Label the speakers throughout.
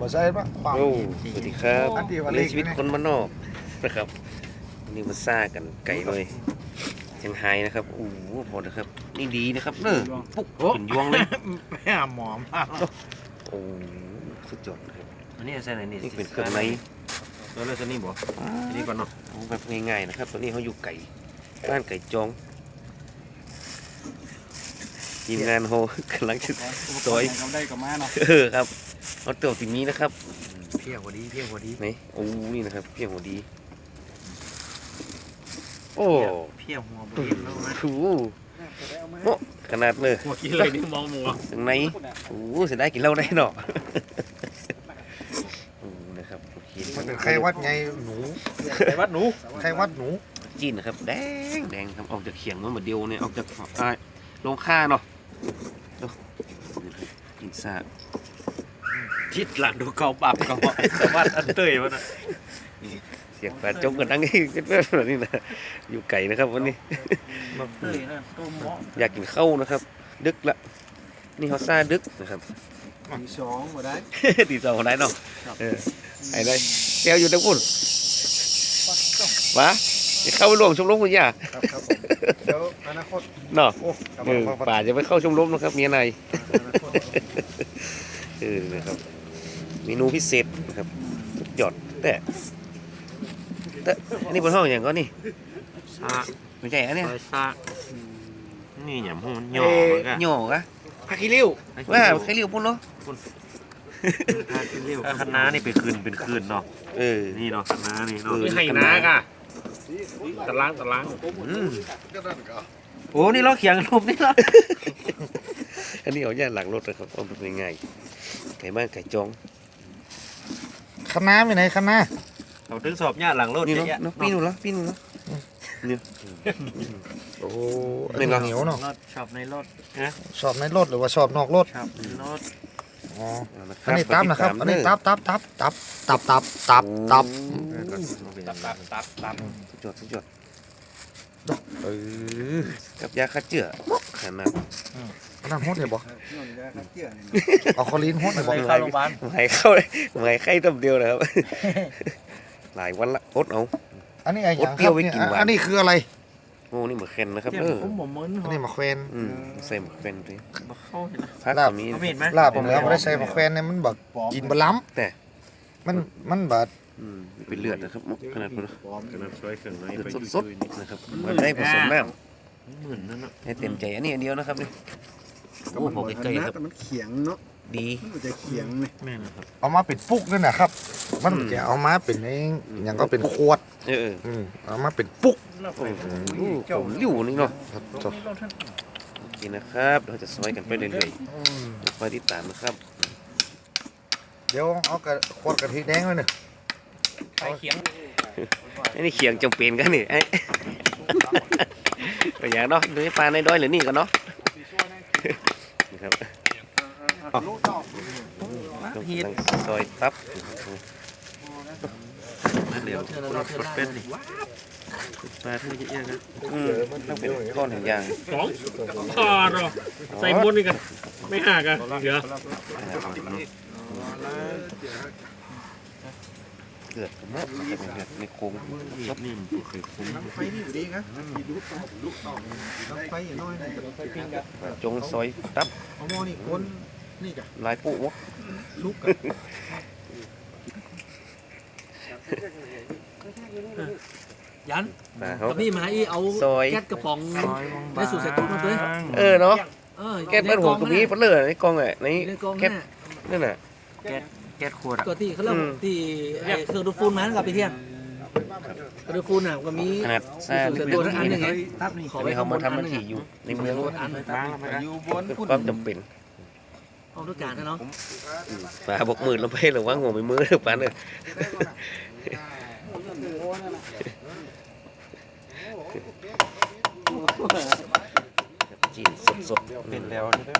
Speaker 1: บ่ใช่ปะความ
Speaker 2: โอ้สวัสดีครับ
Speaker 1: อันเดียวอัน
Speaker 2: เรื่
Speaker 1: เล็
Speaker 2: อกงชีวิตคนมานนอกนะครับวันนี้มาซ่ากันไก่เลยเชียงไฮ้นะครับโอ้โหพอนะครับ นี่ดีนะครับเนอะปุ๊บเป็นยวงเลย
Speaker 1: ไปหาหมอมา
Speaker 2: โอ้สุดยอดนะครับ
Speaker 3: อันนี้ใส่ไหนนี่
Speaker 2: นี่เป็นเครื่องใน
Speaker 3: แล้วเราจะนี่บ่อันนี้ก่อนเนาะ
Speaker 2: เอาแบบง่ายๆนะครับตัวนี้เขาอยู่ไก่บ้านไก่จองทีมงานโฮกำลังจะซอย
Speaker 1: กำได้กับมาเนาะ
Speaker 2: เออครับ เอาเต่าติมีนะครับ
Speaker 3: เพี้ยกว่าดีเพี้ยกว่าดี
Speaker 2: ไหนโอ้นี่นะครับเพียงหัวดี โอ้
Speaker 3: เพี้ยหัวบ่ดีแล้วนะ
Speaker 2: โหโอ้ขนาดเลย
Speaker 3: หัวกินเลยนี่มองมัว
Speaker 2: ถึงไหนโอ้เสียดายกินเหล้าได้เนาะโอ้นะครับโอเค
Speaker 1: มันเป็นไข้หวัดไงหนู
Speaker 3: ไอ้วัดหนู
Speaker 1: ไข้หวัดหนู
Speaker 2: จีนนะครับ แดงแดงครับออกจากเขียงมันเหมือนเดียวเนี่ยออกจากอ่าลงค่าเนาะดูกินซาก
Speaker 3: ทิศหลังดูเก่าปรับเก่าสวัสดิ์อันเตยวะนะ
Speaker 2: เสียงปลาจมกันทั้งนี้แบบนี้นะอยู่ไก่นะครับวันนี้
Speaker 3: เตยนะต้มหม้อ
Speaker 2: อยากกินข้าวนะครับ ดึกละนี่เขาซาดึกนะครับ
Speaker 1: มีสองบ่ได้
Speaker 2: ตีสองได้เนาะเออไอ้ได้แก้วอยู่ตะพุ่นวะจะเข้าไปร่วมชมรมคุณย่า
Speaker 1: ครับครับผมเดี๋ยวอนาคต
Speaker 2: เนาะ
Speaker 1: โอ้กำ
Speaker 2: เอ
Speaker 1: ลัง
Speaker 2: อ
Speaker 1: ฟัง
Speaker 2: ป่าจะไปเข้าชมรมนะครับเมียนาย
Speaker 1: อนาคต
Speaker 2: เออนะครับ เมนูพิเศษนะครับสุดยอดแต่แต่อันนี้บนห้องอย่างก็นี่
Speaker 3: ซา
Speaker 2: ไม่ใช่อันเนี้ย
Speaker 3: ซอยซานี่หยำหูหย่อเหมือนกัน
Speaker 2: หย่อกะ
Speaker 1: ผักขี้ริ้ว
Speaker 2: ว่าใครเรียกพุ่นเนาะ
Speaker 3: ถ้าคณะนี่เป็นคืนเป็นคืนเนาะ
Speaker 2: เออ
Speaker 3: นี่เนาะคณะนี่เนาะ
Speaker 2: เออ
Speaker 3: นี่ให้นากะตะล้างตะล้าง
Speaker 2: อืม
Speaker 3: โอ้ นี่เราเขียงรูปนี่เรา
Speaker 2: อันนี้เอาย่านหลังรถนะครับเอาเป็นง่ายๆไก่บ้านไก่จอง
Speaker 1: คณะไปไหนคณะ
Speaker 3: เราถึงสอบเนี่ยหลังรถ
Speaker 2: นี่เนาะ
Speaker 3: เยอะ
Speaker 2: เนาะปีนูเนาะปีนูเนาะเนี่ย
Speaker 1: โอ้
Speaker 2: นี่เนาะ
Speaker 1: เหนียวเนาะ
Speaker 3: รถชอบในรถ
Speaker 1: ชอบในรถหรือว่าชอบนอกรถ
Speaker 3: ชอบในรถ
Speaker 1: อ๋อ
Speaker 2: เอาละค
Speaker 1: อั
Speaker 2: รั
Speaker 1: นนี้ตับนะครับ อันนี้ตับตับตับตับตับตับตับตับ
Speaker 3: ตับตับตับตับ
Speaker 2: สุดยอดสุดยอด
Speaker 1: เออ
Speaker 2: กับยาฆ่าเชื้อขนาด
Speaker 1: อั นนั่นฮดเลยบ่เอาคอลีนฮดเลยบ่
Speaker 3: ไปเข้าโรงพยาบาล
Speaker 2: หายเข้าเลยหายไข้ต้มเดียวนะครับ หลายวันละอดเอา
Speaker 1: อันนี้ไอ้หยัง
Speaker 2: ฮดเปรี้ยวไว้
Speaker 1: ครับ
Speaker 2: กินหวาน
Speaker 1: อันนี้คืออะไร
Speaker 2: โอ้นี่เหมือนเคนนะครับ
Speaker 3: เจ็บ
Speaker 2: เออ
Speaker 3: ผมบ่มึน
Speaker 1: อันนี้มะแขวน
Speaker 2: อืมใส่หมกเป็นสิ
Speaker 3: บ่เข้าเห็นนะ
Speaker 2: พัก
Speaker 1: ลาบ
Speaker 2: ตรงนี้
Speaker 3: เอามีดไหม
Speaker 1: ลาบผมแล้วไม่ได้ใส่มะแขวนเนี่ยมันแบบกินบะล้ำ
Speaker 2: แต่
Speaker 1: มันมันแบบ
Speaker 2: อืมเป็นเลือดนะครับขนาดนั้น
Speaker 3: ขนาดช่วยเครื่องใน
Speaker 2: เลือด
Speaker 3: ไป
Speaker 2: สดๆนะครับมันได้ผสมน้
Speaker 3: หมื่นนั่นน่ะำ
Speaker 2: ให้เต็มใจอันนี้อันเดียวนะครับนี่ โอ้พอใกล้ๆครับ
Speaker 4: แต่มันเขียงเนาะ
Speaker 2: ดี
Speaker 4: มันจะเขียงเนี่ย
Speaker 3: แม่นะครับ
Speaker 1: เอามาเป็นปุกด้วยนะครับ มัน
Speaker 2: อืม
Speaker 1: จะเอามาเป็นไอ้อย่างก็เป็นขวด
Speaker 2: เออเออ
Speaker 1: อืมเอามาเป็นปุก
Speaker 2: โอ้โหผมริ้วนี่เนาะ
Speaker 1: ครับจบ
Speaker 2: โอเคนะครับ เราจะซอยกันไปเรื่อยๆเดี๋ยวคอยติดตามนะครับ
Speaker 1: เดี๋ยวเอากระขวดกะทิแดงไว้หนึ่ง
Speaker 3: ไข่เขียง
Speaker 2: อันนี้เขียงจำเป็นกันนี่ไอ้ ก็อย่างเนาะดูให้ปลาในดอยหรือนี่กันเนาะ นะครับกำลังซอยตับ
Speaker 3: เดี๋ยวรถรถเป็นนี่
Speaker 2: ปลาที่เยอะๆนะอืมต้องเป็นก้อนแห่งยาง
Speaker 5: สองพอหรอใส่บนนี่กัน ไม่ห่ากันเดี๋ยว
Speaker 2: เลือดกันเนาะจะเป็นเลือดในโครง
Speaker 3: รถนี่มันเคยคุ้ม
Speaker 4: ไฟนี่อยู่ดีนะมีดูต่อดูต่อน้ำไฟอย่างน้อยนะ
Speaker 2: จงซอยตับ
Speaker 4: เอาหม้อนี่คนนี่กะ
Speaker 2: ลายปูวะ
Speaker 4: ลุกกะ
Speaker 5: ยัน
Speaker 2: ปลาเขา
Speaker 5: กับพี่มาอีเอา
Speaker 2: ซอย
Speaker 5: แก๊สกระป๋องในสูตรใส่ตู้มาด้วย
Speaker 2: เออเนาะ
Speaker 5: เออ
Speaker 2: แก๊สบ้านหัวตรงนี้ปลาเลือดในกองอะใน
Speaker 5: ในกอง
Speaker 2: แก๊ส
Speaker 5: น่ะ
Speaker 2: นั่นน่ะ
Speaker 3: แก๊สขวดอะ
Speaker 5: ก็ที่เขาเรียก
Speaker 2: อืม
Speaker 5: ที่ไอ้เครื่องดูดฝุ่นมันกับไปเที่ยง เครื่องดูดฝุ่นอะก็มี
Speaker 2: ขนาด
Speaker 5: สู
Speaker 2: ซ่า
Speaker 5: ตรใส่ตู้ทั้งอันหนึ่งไง
Speaker 4: ตับนี่
Speaker 5: ขอ
Speaker 2: อัน
Speaker 5: ไว้
Speaker 2: นี้
Speaker 5: ข้า
Speaker 2: เขา
Speaker 5: งบ
Speaker 2: มาน
Speaker 5: อัน
Speaker 2: ทำ
Speaker 5: ห
Speaker 2: มัน
Speaker 5: นึ่ง
Speaker 2: ถี่อยู่ในเมือง
Speaker 5: อันหนึ่ง
Speaker 3: บ้างแล้วกัน
Speaker 4: อยู่บน
Speaker 2: เพื่อ
Speaker 4: พุ่น
Speaker 2: ความจำเป็น
Speaker 5: เอาด้วยกันนะเนาะ
Speaker 2: ปลาบกมือลงไปหรือว่าหัวไปมือหรือปลาเนี่ยจีนสด
Speaker 3: เป็นแล้วใช่ไหม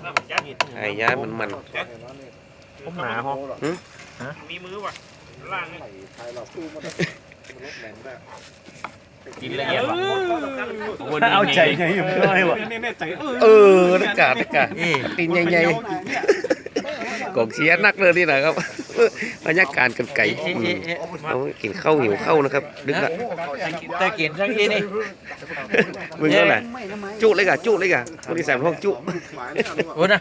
Speaker 2: ๆไอ้ย่ามันมัน
Speaker 3: ผมหนาห้อง
Speaker 5: มีมือว่ะล่าง
Speaker 3: กินละเอียดว่ะ
Speaker 2: เอาใจไงอยู่ไม่วะ
Speaker 5: เนี่ยใจเออ
Speaker 2: เออนักกาดนักกาดตีนใหญ่ๆกองเชียร์นักเลยนี่นะครับบรรยากาศกันไก่อืมเอากินข้าวหิวข้าวนะครับ ดึกละ
Speaker 3: แต่กินสักทีนี่
Speaker 2: มึงก็แหละจุเลยกะจุเลยกะคนที่สามห้องจุ
Speaker 3: โอ้นะ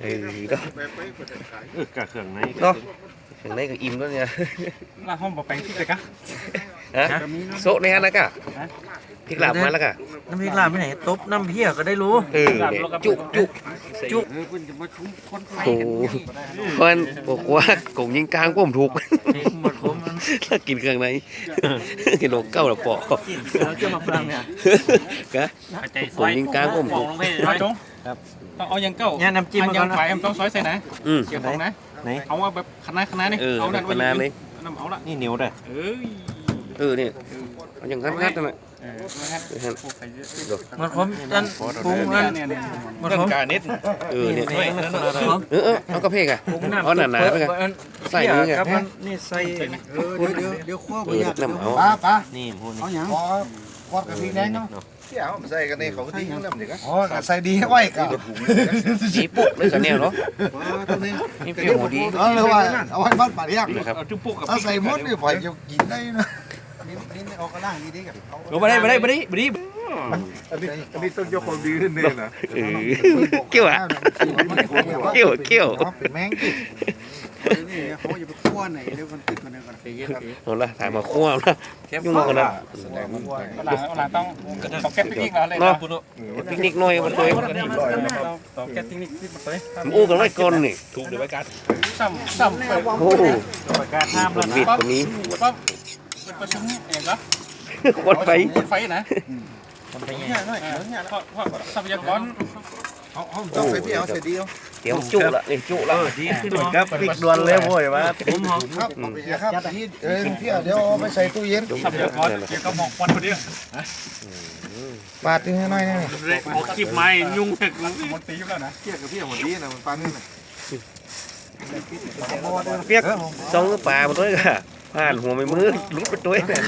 Speaker 2: เออเนาะ
Speaker 3: เออกะเครื่องใน
Speaker 2: เนาะ อย่างไรก็อิ่มแล้วเนี่ย
Speaker 5: ลาห้องบ่แปลงที่ไปกะ
Speaker 2: ฮะ โซะในฮันนะกะพริกหลาบมาแล้วกะ
Speaker 3: น้ำพริกลาบไปไหนตบน้ำเพี้ยก็ได้รู้
Speaker 2: เออเนี่ยจุจุ
Speaker 3: จุ
Speaker 2: โอ้โหเพราะฉะนั้นบอกว่ากงยิงกลางผมถูก
Speaker 3: หมดผมมัน
Speaker 2: ถ้ากินเครื่องในกินโลเก้าละปอ
Speaker 3: แล้วจะมาฟังเนี่ย
Speaker 2: กะกงยิงกลางผมถูก
Speaker 5: มาจงต้องเอายังเก้า
Speaker 3: เนี่ยน้ำจิ้ม
Speaker 5: อั
Speaker 3: มันน
Speaker 5: ยั
Speaker 3: ก่องนนะ
Speaker 5: ไฟมันต้องซอยใส่นะ
Speaker 2: อืม
Speaker 5: เกี่ยวของนะ
Speaker 3: ไหน
Speaker 5: เอาว่าแบบคณะคณะนี่
Speaker 2: เออ
Speaker 5: เอานั่นไว้
Speaker 2: คณะเลย
Speaker 5: น้ำเอาละ
Speaker 3: นี่เหนียวได้
Speaker 5: เอ้ย
Speaker 2: เออเนี่ยเอาอย่างงัดงัดๆนั่นแหละ
Speaker 5: เออไม่ให้
Speaker 2: ไม่ทัน
Speaker 5: พวกใครเยอะ
Speaker 3: หมดผมนั่นปรุงนั่น
Speaker 5: เนี่ยเนี่ย
Speaker 3: หมดผม
Speaker 2: เออเนี่ย
Speaker 3: นี่นี่
Speaker 2: เออเออเอากระเพกอะเอาหนาหนาๆไปกันใส่มือไง
Speaker 3: ครับมันนี่ใส่
Speaker 1: เดี๋ยวเดี๋ยวเดี๋ยวขั้ว
Speaker 2: เออน้ำเอา
Speaker 1: ป้าป้า
Speaker 3: นี่พูดนี่
Speaker 1: เอาหยัง ขอดกระพริกแดงเนาะเที่ยวใส่กันนี่เขาก็ทิ้งแล้วมันเด็กอ๋อใส่ดีไว้กัน
Speaker 2: สีปุ๊บเลยสันเนี่ยเนาะ
Speaker 1: ตรงนี้
Speaker 2: นี่เปรี้ยวหัวดี
Speaker 1: เอาเลยว่าเอาไว้บ้านป่าเรียก
Speaker 5: เอาจุ๊บปุ๊กกับ
Speaker 1: ถ้าใส่มดนี่ปล่อยจะกินได้นะนี่นี่เอากระด้างดีๆกับเอา
Speaker 3: ลงมาได้มาได้มาได้มาได้
Speaker 4: อันนี้อันนี้ต้องยกความดีขึ้นเนี่ยนะ
Speaker 2: เกี่ยวอะเกี่ยวเกี่ยว
Speaker 1: เป็นแมง ขาอย่าไปคั่วไหนเดี๋ยวมันติดกันเดี๋ยวกันครับ
Speaker 2: เอาละถ่ายมาคั่วนะยุ่งมากกันนะ
Speaker 1: แสดงว่าคั่ว
Speaker 5: หลังหลังต้องต้องแก๊ปปิ้งแล้วเลย
Speaker 2: เนาะปิกนิกหน่อยมันตัว
Speaker 5: ต้องแก๊ปปิ้งนี่ที่มันเลย
Speaker 2: มันอู้กันไว้ก่อนนี่
Speaker 5: ถูกเดี๋ยวไว้กันซ้ำซ้ำไป
Speaker 2: โอ้โห
Speaker 5: การห้าม
Speaker 2: มั
Speaker 5: แล้ว
Speaker 2: นวิด
Speaker 5: ปั๊บ
Speaker 2: กว่านี้
Speaker 5: ปั๊บเป็นประชุมเองเหรอ
Speaker 2: โคตรไฟ
Speaker 5: คนไฟนะ
Speaker 1: เนี่ยหน่อยเนี่ย
Speaker 5: เพราะเพราะทรัพยากร
Speaker 1: เอาเอาต้องไปพี่เอาเสร็จดีเอา
Speaker 2: เดี๋ยวจุละนี่จุละ
Speaker 3: ดีขึ้นหมดครับปิกดวนเลยโว้ยว่าผมหอม
Speaker 1: ครับเอาไปครับพี่เออพี่เดี๋ยวเอาไปใส่ตู้เย็น
Speaker 5: ทรัพยากรเกี่ยวกับหมอกควันคนนี้
Speaker 1: ปาดทิ้งให้หน่อยนี่
Speaker 5: ออกคลิปใหม่ยุ่งแหกหมดตีอยู่แล้วนะ
Speaker 1: เกี่ยกับพี่หัวดีนะมันปาดนี่นะ
Speaker 2: เปียกซองปลามาด้วยกะผ่านหัวไม่มือลุดไปตัวเนี่ย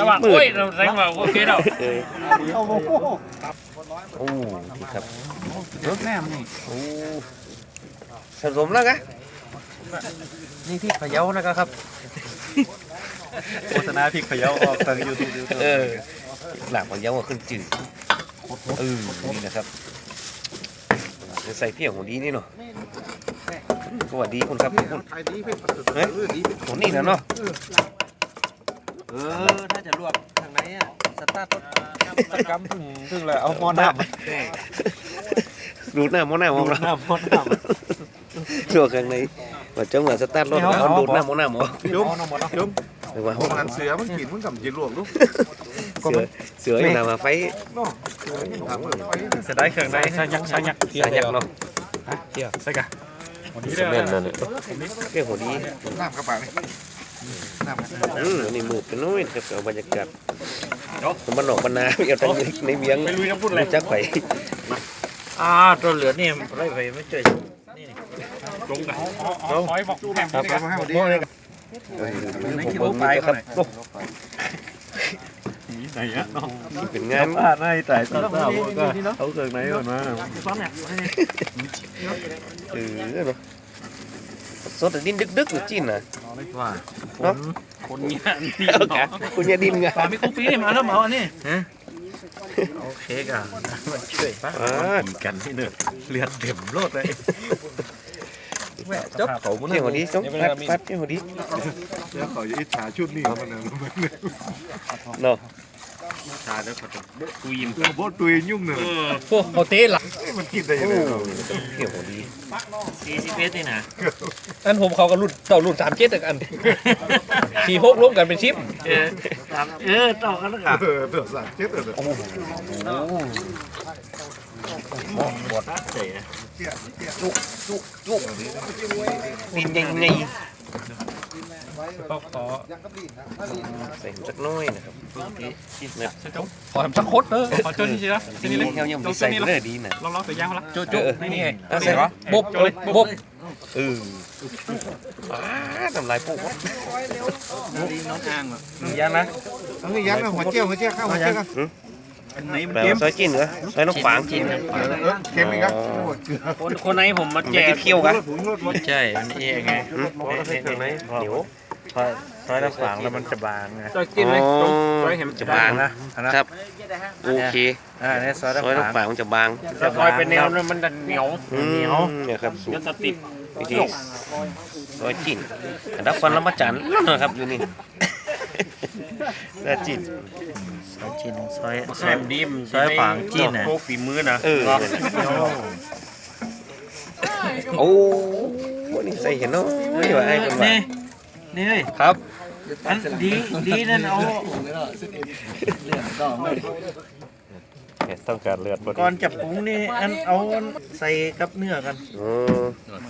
Speaker 5: ระหว่างโอ้ยเราแรงว่าโอเคแล้ว
Speaker 2: เออ โอ้นี่ครับ
Speaker 1: รถแม่นี่
Speaker 2: โอ้สะสมแล้วกะ
Speaker 3: นี่พี่พะเยานะครับโฆษณาพริกพะเยาออกทางยูทูบ
Speaker 2: เออหลังมันเย้าว่าขึ้นจืดเออนี่นะครับจะใส่เปรี้ยวหัวดีนี่เนาะสวัสดีคุณครับคุณ
Speaker 1: ไทยดีเป็น
Speaker 2: เฮ้ยหัวนี่นะเนาะ
Speaker 3: เออถ้าจะลวกทางไหนอะสตาร์ทรถส กำถึงถึงเลยเอาหม้อน้ำ
Speaker 2: ดูหน้ามองหน้ามองเรา
Speaker 3: น้ำหม้อน้ำ
Speaker 2: ลวกข้างในว่าจังหวะสตาร์ทรถเอาดูดหน้ามองหน้ามอง
Speaker 4: ยุบยุบ
Speaker 2: หรือว่า
Speaker 4: ของอันเสือมันกินมันกับจีรวงลูก
Speaker 2: เสือเสืออยู่หน้ามาไฟ
Speaker 3: เสียดายเครื่องใน
Speaker 5: ใช่ยักช่ยักษ์
Speaker 2: สายักเนาะ
Speaker 5: ใช่กันวันนี้
Speaker 2: สมัยนั้นเนี่ยเปรี้ยวหัวดี
Speaker 1: น้ำกระป๋านี่น้ำ
Speaker 2: อืมอันนี่มืดไปน้อยครับเอาบรรยากาศ ผมมันออกบรรณาเอาแต่ในเวียง
Speaker 5: ไปลุยน้ำพุเลย
Speaker 2: จักไฟ
Speaker 3: อ่าตัวเหลือนี่ไรไปไม่เจอนี่
Speaker 5: ลงกันเอาคอยบอกแหม
Speaker 1: ครับ
Speaker 5: นี่กัน
Speaker 1: มาให้หัวดี
Speaker 2: ผมเบิ่งนี่ครับโอ้
Speaker 5: ไหนอะ
Speaker 2: เป็นงาน
Speaker 3: อ่าในแต่ตาตาก็เอาเครื่องในก่อนมา
Speaker 2: เออเนาะสดแต่ดินดึกๆหรือจิ้นน่ะ
Speaker 3: ว่า
Speaker 2: เนาะ
Speaker 5: คนเงี้ยนี่
Speaker 2: เอาแกคุณอย่าดินไง
Speaker 3: ปลาไม่คุ้มปีนี่มาแล้วมาอันนี้ฮะโอเคกันมันช่วยปะ
Speaker 2: อ่า
Speaker 3: กันที่เนื้อเลือดเต็มโลดเลยจบเขา
Speaker 2: เที่ยวหัวดีต้องพัดพัดเที่ยวหัวดี
Speaker 4: แล้วเขาจะอิจฉาชุดนี้มันนะ
Speaker 2: เนาะ
Speaker 5: ชาแล้วก็จะตุยม
Speaker 4: เรื่องโบตุยยุ่งเนอ
Speaker 3: พวกเขาเตะหลัง
Speaker 4: มันกินได้ยัง
Speaker 2: โอ้
Speaker 4: ไง
Speaker 2: เที่ยวดี
Speaker 3: สี่สิบเมตรนี่นะ
Speaker 6: อันผมเขาก็รุ่นเต่ารุ่นสามเจ็ดอันสี่หกร่วมกันเป็นชิป
Speaker 3: เออเออต่อกันแล้วกัน
Speaker 4: เออเดือดสัตว์เจ็ดเดือด
Speaker 2: โอ้โหจุกจุกจุกดินยังไง
Speaker 5: ก็ขอ
Speaker 1: ยังกับลีนนะถ้าลีนนะ
Speaker 2: ใส่สักน้อยนะครับนะ
Speaker 5: ใช่จ้
Speaker 6: ขอทำสักคดเด้อ
Speaker 5: ขอเจ้านี่ใช่ไหม
Speaker 2: ที
Speaker 5: ที่
Speaker 2: นี้
Speaker 5: นี่เลย
Speaker 2: เขายังมีใส่เลยดีนะ
Speaker 5: ลองลองใส่ยางมาละ
Speaker 6: จุจุนี่ไง
Speaker 2: เอาใส่
Speaker 6: บบบบ
Speaker 2: เอออ้าทำลายปุ๊บ
Speaker 3: ยังนะ
Speaker 1: เอานี่ยันหัวเจียวหัวเจียวข้าวหัวเจียว
Speaker 3: ไหนมัน
Speaker 2: แปล
Speaker 3: เค็ม
Speaker 2: ว่าซอยจีนเหรอซอยน้องฝางจีน
Speaker 1: เออเค็มอีกครับเกลือ
Speaker 5: คนคนไหนผมมา
Speaker 2: มัน
Speaker 5: แจ
Speaker 2: ไม่
Speaker 5: ก
Speaker 2: ได้เคี่ยวกัน
Speaker 3: ใช่มันเองไง
Speaker 2: เหนียว
Speaker 3: ซอยซอยละฝางแล้วมันจะบางไง
Speaker 5: ซอยกินเลย
Speaker 2: อ๋อ
Speaker 5: ซอยเห็น
Speaker 2: จะบาง
Speaker 3: นะนะครับ
Speaker 2: โอเค
Speaker 3: อ่าเนี่ยซอยละ
Speaker 2: ซอยน้อง
Speaker 3: ฝาง
Speaker 2: ฝางมันจะบาง
Speaker 5: จะซอยเป็นแนวนั้นมันจะเหนียว
Speaker 2: อืมเนี่ยครับสูต
Speaker 5: เดี๋ยว
Speaker 2: ร
Speaker 5: จะติด
Speaker 2: วิธีซอยจีนอันดับฟันละมาจันนะครับอยู่นี่แล้วจีน
Speaker 3: ซอยจีนซอย
Speaker 5: แซมดีม
Speaker 3: ซอยฝางจีนน่ะ
Speaker 5: โคกฝีมือนะ
Speaker 2: เออ โอ้นี่ใส่เห็นเนาะไม่ว่าไอ้คนว่า
Speaker 3: นี่นี่เฮ้ย
Speaker 2: ครับ
Speaker 3: อันดีดีนั่นเอา
Speaker 2: ต้องการเลือดบ
Speaker 3: ก่อนจับปรุงนี่อันเอาใส่กับเนื้อกัน
Speaker 2: อืม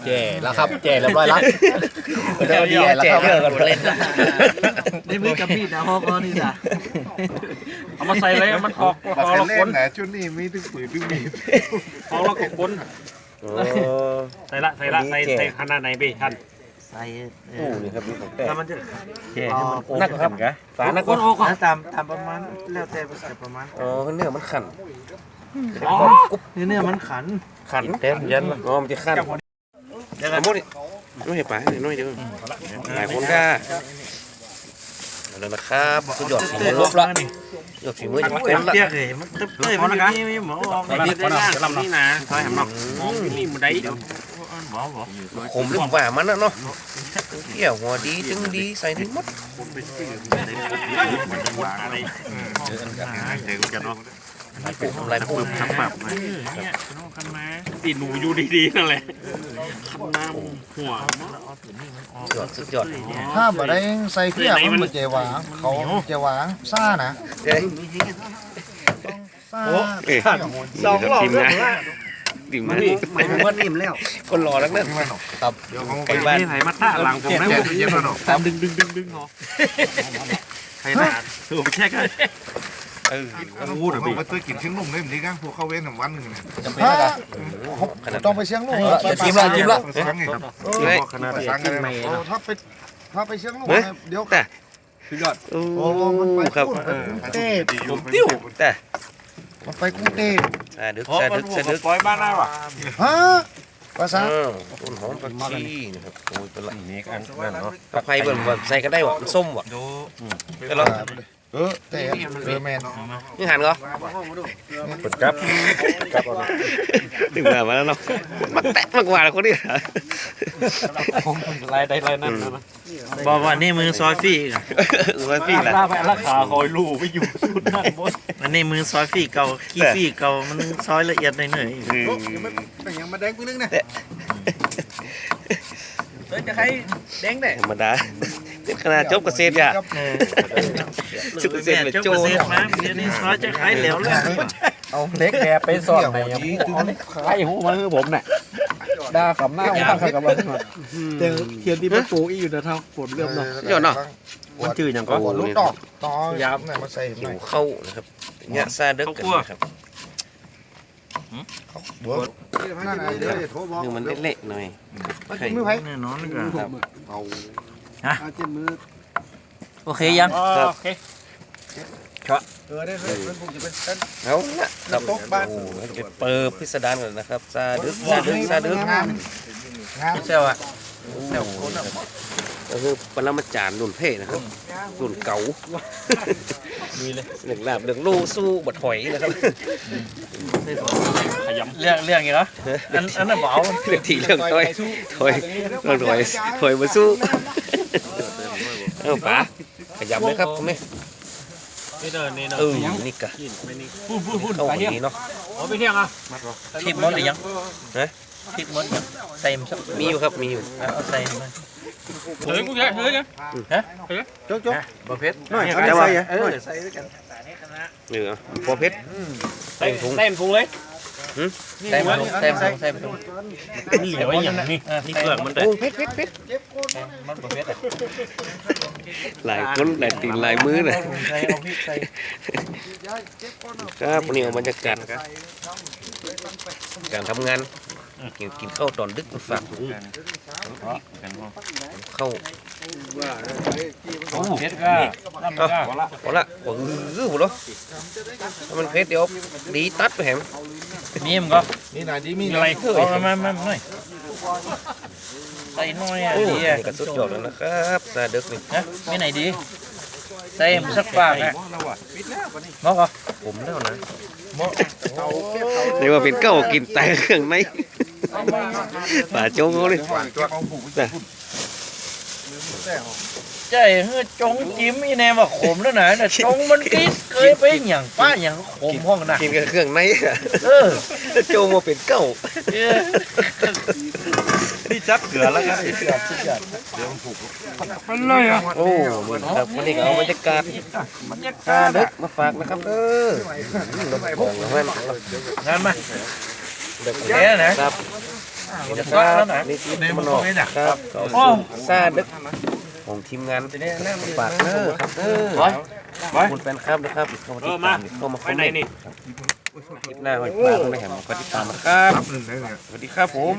Speaker 6: แจ่แล้วครับแจ่เรียบร้อยแล้ว
Speaker 2: เดี๋ยวดีแจกเลือดกันเล่น
Speaker 3: ได้มือกับมีดนะฮอกอนี่จ้ะ
Speaker 5: เอามาใส่เลยมันออก
Speaker 1: มา
Speaker 5: ออก
Speaker 1: เซ
Speaker 5: แล้ว
Speaker 1: เล่
Speaker 5: คนน
Speaker 1: นะชุดนี้มีถึงปืนถึงมีด
Speaker 5: ออกแล้วก็คน
Speaker 2: โอ้
Speaker 5: ใส่ละใส่ละใส่ใส่ขนาดไหนพี่ท่าน
Speaker 3: ใส่
Speaker 2: โหนี่ครับนี่ของแต่
Speaker 3: ถ้ามันจะ
Speaker 2: แก่ให้มันนักครับฝานัก
Speaker 3: คนโอ้ก็ตามตามประมาณแล้วแต่ใส่ประมาณ
Speaker 2: อ๋อเนื้อมันขัน
Speaker 5: อ๋อ
Speaker 3: เนื้อมันขัน
Speaker 2: ขันเต็มยันอ๋อมันจะขันเดี๋ยวกันหมดนี่น้อยไปน้อยเดียวหลายคนก็แล้วนะครับสุดยอดฝีมือ
Speaker 3: ลบละนี่
Speaker 2: ยอดฝีมือจะเต็มละ
Speaker 3: เปียกเลยมันตึ๊บเลยมันมีมีหมอออก
Speaker 5: ใส่พริกก่อนนะนี่นะซอยแหมเนาะนี่มันได้
Speaker 3: หมอบอก
Speaker 2: ขมหรือหวานมันนะเนาะเกี่ยวหัวดีจึงดีใส่ถึงหมด
Speaker 5: อะไร
Speaker 1: เดี๋ยวจะเนาะ
Speaker 2: ปุ๊บทำลายปุ๊บ
Speaker 5: ขันมาขันมาตีหนูอยู่ดีๆนั่นแหละขันน้ำหัว
Speaker 2: ยอดสุดยอด
Speaker 1: ถ้าบ่ได้ใส่เกลือมันบ่เจหวางเขาเจหวางซ่านะ
Speaker 2: เอ้ย
Speaker 1: ซ่า
Speaker 2: เอ้ย
Speaker 3: สองรอบ
Speaker 2: ทีม
Speaker 3: แล้ว
Speaker 2: งานทีมงาน
Speaker 3: ไม่มันนิ่มแล้ว
Speaker 2: คนรอแล้วนั่น
Speaker 1: เดี๋ยวเขา
Speaker 2: ไก่บ้าน
Speaker 5: นี่ไหนมาท่าหลังผมได้
Speaker 1: แกะเย็นแล้วเนาะ
Speaker 3: ตามดึงดึงดึงดึงเหรอ
Speaker 5: ใครนะถือไปแช่กัน
Speaker 2: เออ
Speaker 1: พูดแบบว่าตัวกินเชียงนุ่มได้เหมือนที่กันพวกเข้าเว้นวันหนึ่งเนี่ย
Speaker 6: จำเป็นแล้วกัน
Speaker 2: ขนาด
Speaker 1: ต้องไปเชียงนุ่ม
Speaker 6: จิ้มละจิ้มละ
Speaker 1: สังไงครับ
Speaker 2: เฮ้ย
Speaker 1: ขนาดสังไงถ้าไปถ้าไปเชียงนุ่มเดี๋ยว
Speaker 2: แต่
Speaker 6: สุดยอด
Speaker 2: โอ้
Speaker 1: โอ้มันไป
Speaker 2: ครับ
Speaker 1: เต้
Speaker 2: ผมติ้วแต่
Speaker 1: มันไปกรุงเท พ
Speaker 2: ซาดึก
Speaker 5: เพราะ
Speaker 2: ซา
Speaker 5: มั
Speaker 2: ดึ
Speaker 5: น
Speaker 2: ก
Speaker 5: หัว
Speaker 2: ซาดึก
Speaker 5: ปล่อยบ้านได้ว่ะ
Speaker 1: ฮะภาษา
Speaker 2: อ้าวต้นหอมผักชีนะครับโอ้ยเป็นไรนี่กันนั่นเนาะตะไคร้เบิ่งว่าใส่ก็ได้ว่ะมันส้มว่ะเออแล้ว
Speaker 1: เออแต่เออแมน
Speaker 2: นี่หันเหรอ
Speaker 6: เปิดครับ
Speaker 2: ถึงมามาแล้วเนาะมาแตะมากกว่าแล้วคนนี้
Speaker 5: ลายใดลายนั้นนะ
Speaker 3: บอกว่านี่มือซอยฟี่กัน
Speaker 2: มาพี่แหละ
Speaker 5: ลาไปราคาคอยลู่ไปอยู่ชุดนั่นบน
Speaker 3: อันนี้มือซอยฟี่เก่าขี้ฟี่เก่ามันซอยละเอียดหน่อยหน่อย
Speaker 1: แต่ยังมาแดงไปนึงนะ
Speaker 3: เฮ้ยจะใครแดงได้
Speaker 2: ธรรมดาเป็น ขนาดจบเกษตรอะ
Speaker 3: เออ
Speaker 2: ชุดเกษตรเป็น
Speaker 3: เจ้า
Speaker 2: โจ
Speaker 3: เกษตรมาเดี๋ยวนี้ซอยจะขายเหลวแล้ว
Speaker 6: เอาเล็กแกไปสอดในเอาเล็กขายหูมาคือผมเนี่ยด่ากับหน้าผมตั้งกับมัน
Speaker 3: แต่เทียนที่มันปลูกอีอยู่นะทางฝนเริ่มเนาะ
Speaker 2: ยอดเนาะ
Speaker 3: มันจืดอย่างก็
Speaker 1: หัวลูกดอกต่อยามเนี่ยมาใส่ห
Speaker 2: หิ
Speaker 1: น่อ
Speaker 2: วยเข้านะครับเนี่ยซาดึกกันนะครับ
Speaker 1: บัวนั่นน่ะเดี๋ยวจะโทรบอก
Speaker 2: คือมันเละๆหน่อยเคย
Speaker 1: มือไผ
Speaker 3: แน่นอนเลย
Speaker 2: ครับ
Speaker 3: โอเคยัง
Speaker 5: โอเค
Speaker 1: เออได้เลยมันคงจะเป็นเส้น
Speaker 2: เอาละครับ
Speaker 1: โต๊ะบ้าน
Speaker 2: โอ้โหจะเปิดพิสดารก่อนนะครับซาดึกซาดึกซาดึก
Speaker 1: งานงาน
Speaker 3: เซลอะ
Speaker 2: เซลคนอะก็คือปรมาจารย์รุ่นเพ่นะครับรุ่นเก่า
Speaker 5: มีเลย
Speaker 2: หนึ่งลาบหนึ่งลูสู้บัดหอยนะครับ
Speaker 5: ขย
Speaker 3: เรื่องเรื่องอย่างเนาะอันอันนั้นเบา
Speaker 2: เรื่องทีเรื่องถอยถอยเรื่องถอยถอยมาสู้ เออป๋าขยับเลยครับคุณแม่ำ
Speaker 5: นี่เดินนี่เดิน
Speaker 2: เออนี่กะ
Speaker 5: พูดพูดพูด
Speaker 2: เข้า
Speaker 5: ไป
Speaker 2: คน
Speaker 5: เที่ยง
Speaker 2: นี้เนาะ
Speaker 5: อ๋อไปเที่ยงอะ
Speaker 3: ทิปมดหรือยัง
Speaker 2: ฮะ
Speaker 3: ทิปมดยังใส่มันสัก
Speaker 2: มีอยู่ครับมีอยู่
Speaker 3: เอาใส่มา
Speaker 5: เฮ้ยกูแค่เฮ้ยนะ
Speaker 1: โจ๊กโจ๊ก
Speaker 3: ประเภท
Speaker 1: หน่อย
Speaker 2: แต่ว่า
Speaker 3: เออใส่ด้วยกัน
Speaker 2: เนื้อพอเพชร
Speaker 5: เต้นถุงเต้นถุงเลย
Speaker 3: ใส่มาใส่มาใส่มา
Speaker 5: เหลียวอย่างนี้
Speaker 3: นี่เปลือกมัน
Speaker 2: โอ้เพชรเพชรเพชร
Speaker 3: มันประเภทอะ
Speaker 2: หลายคนหลายตีนหลายมือเลย
Speaker 3: ใส่เอาพริกใส่
Speaker 2: ครับวันนี้เอาบรรยากาศการทำงาน กินกินข้าวตอนดึกมันฝาก
Speaker 3: กันพ่อ
Speaker 2: เข้า
Speaker 5: โอ้เผ็ดก็น้ำก็
Speaker 2: เอาละโอ้โหหมดแล้วถ้ามันเผ็ดเดี๋ยวดีตัดไปแหม
Speaker 3: มีมก็
Speaker 1: นี่นายดีมี
Speaker 3: มีอะไรเอามามามาหน่อยใส่หน่อยอะ
Speaker 2: โอ้
Speaker 3: ดีอะ
Speaker 2: นี่ก็สุดยอดแล้วนะครับซาดึกนี่
Speaker 3: นะมีไหนดีใส่สักปากอะมอกอะ
Speaker 2: ผมแล้วนะเรียกว่าเป็นเก้ากินแต่เครื่องใน ป่าจงเขาเลย
Speaker 1: ตัวของผูก
Speaker 3: ใจเฮ้ยจงจิ้มอีแนมว่าขมแล้วนะแต่จงมันกินเคยไปอย่างป้าอย่างขมห้องน่ะ
Speaker 2: กินกับเครื่องใน
Speaker 3: เออ
Speaker 2: จงมาเป็นเก้า
Speaker 3: เออ
Speaker 4: นี่จับเกลือแล้วกัน
Speaker 3: มันเลยอะ
Speaker 2: โอ้เหมือนครับวันนี้เอาบรรยากาศ
Speaker 3: บรรยากาศ
Speaker 2: ดึกมาฝากนะครับเออลำของนะแม่น
Speaker 3: งานมา
Speaker 2: เด็ก
Speaker 3: แค่ไหน
Speaker 2: ครับ
Speaker 3: นี่จะซักแล้วไหน
Speaker 2: นี่ที่มันออกครับก็เอาสู่ซาดึกของทีมงานฝากเด้อครับเด้อขอบคุณแฟนคลับนะครับเข้ามา
Speaker 3: เอ
Speaker 2: ติ
Speaker 3: อ
Speaker 2: ด
Speaker 3: มา
Speaker 2: ตามเข้ามาค
Speaker 3: ไป
Speaker 2: อม
Speaker 3: ไหน
Speaker 2: เมนต์
Speaker 3: นี่
Speaker 2: คลิปหน้าหอยปลาคนไหนแหมมาติดตามนะครับสวัสดีครับผม